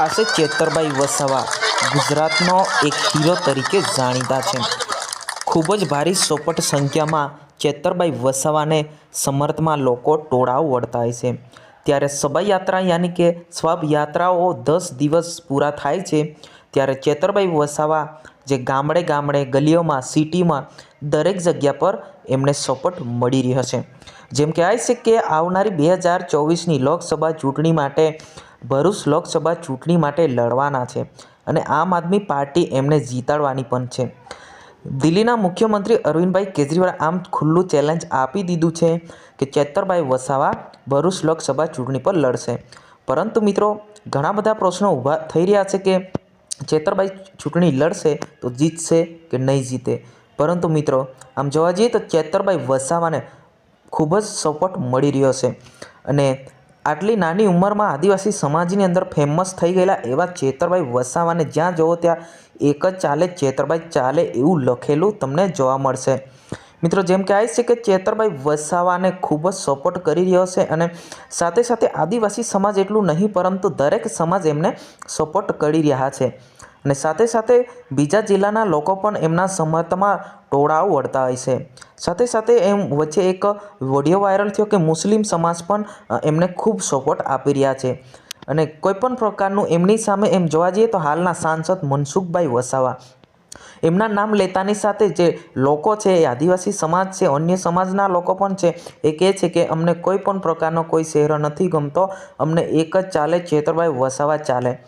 આ છે ચેતરભાઈ વસાવા ગુજરાતનો એક હીરો તરીકે જાણીતા છે. ખૂબ જ ભારી સોપટ સંખ્યામાં ચેતરભાઈ વસાવાને સમર્થમાં લોકો ટોળાઓ વળતા હોય છે. ત્યારે શોભાયાત્રા યાની કે સ્વાબ યાત્રાઓ દસ દિવસ પૂરા થાય છે, ત્યારે ચેતરભાઈ વસાવા જે ગામડે ગામડે ગલીઓમાં, સિટીમાં, દરેક જગ્યા પર એમને સપોર્ટ મળી રહ્યો છે. જેમ કહેવાય છે કે આવનારી બે હજાર ચોવીસની લોકસભા ચૂંટણી માટે ભરૂચ લોકસભા ચૂંટણી માટે લડવાના છે અને આમ આદમી પાર્ટી એમને જીતાડવાની પણ છે. દિલ્હીના મુખ્યમંત્રી અરવિંદભાઈ કેજરીવાલ આમ ખુલ્લું ચેલેન્જ આપી દીધું છે કે ચેતરભાઈ વસાવા ભરૂચ લોકસભા ચૂંટણી પર લડશે. પરંતુ મિત્રો, ઘણા બધા પ્રશ્નો ઊભા થઈ રહ્યા છે કે ચેતરભાઈ ચૂંટણી લડશે તો જીતશે કે નહીં જીતે? પરંતુ મિત્રો, આમ જોવા જઈએ તો ચેતરભાઈ વસાવાને ખૂબ જ સપોર્ટ મળી રહ્યો છે. અને આટલી નાની ઉંમરમાં આદિવાસી સમાજની અંદર ફેમસ થઈ ગયેલા એવા ચેતરભાઈ વસાવાને જ્યાં જુઓ ત્યાં એક જ ચાલે, ચેતરભાઈ ચાલે એવું લખેલું તમને જોવા મળશે. મિત્રો, જેમ કે છે કે ચેતરભાઈ વસાવાને ખૂબ જ સપોર્ટ કરી રહ્યો છે અને સાથે સાથે આદિવાસી સમાજ એટલું નહીં, પરંતુ દરેક સમાજ એમને સપોર્ટ કરી રહ્યા છે. અને સાથે સાથે બીજા જિલ્લાના લોકો પણ એમના સમર્થમાં ટોળાઓ વળતા હોય છે. સાથે સાથે એમ વચ્ચે એક વીડિયો વાયરલ થયો કે મુસ્લિમ સમાજ પણ એમને ખૂબ સપોર્ટ આપી રહ્યા છે. અને કોઈપણ પ્રકારનું એમની સામે એમ જોવા જઈએ તો હાલના સાંસદ મનસુખભાઈ વસાવા. એમના નામ લેતાની સાથે જે લોકો છે, એ આદિવાસી સમાજ છે, અન્ય સમાજના લોકો પણ છે, એ કહે છે કે અમને કોઈ પણ પ્રકારનો કોઈ શહેર નથી ગમતો, અમને એક જ ચાલે ચેતરભાઈ વસાવા ચાલે.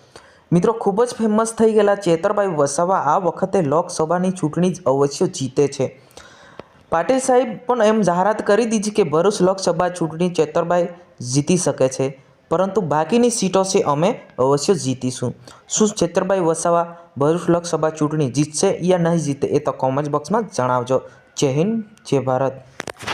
મિત્રો, ખૂબ જ ફેમસ થઈ ગયેલા ચેતરભાઈ વસાવા આ વખતે લોકસભાની ચૂંટણી જ અવશ્ય જીતે છે. પાટીલ સાહેબ પણ એમ જાહેરાત કરી દીધી કે ભરૂચ લોકસભા ચૂંટણી ચેતરભાઈ જીતી શકે છે, પરંતુ બાકીની સીટો છે અમે અવશ્ય જીતીશું. શું ચેતરભાઈ વસાવા ભરૂચ લોકસભા ચૂંટણી જીતશે યા નહીં જીતે એ તો કોમેન્ટ બોક્સમાં જણાવજો. જય હિન્દ, જય ભારત.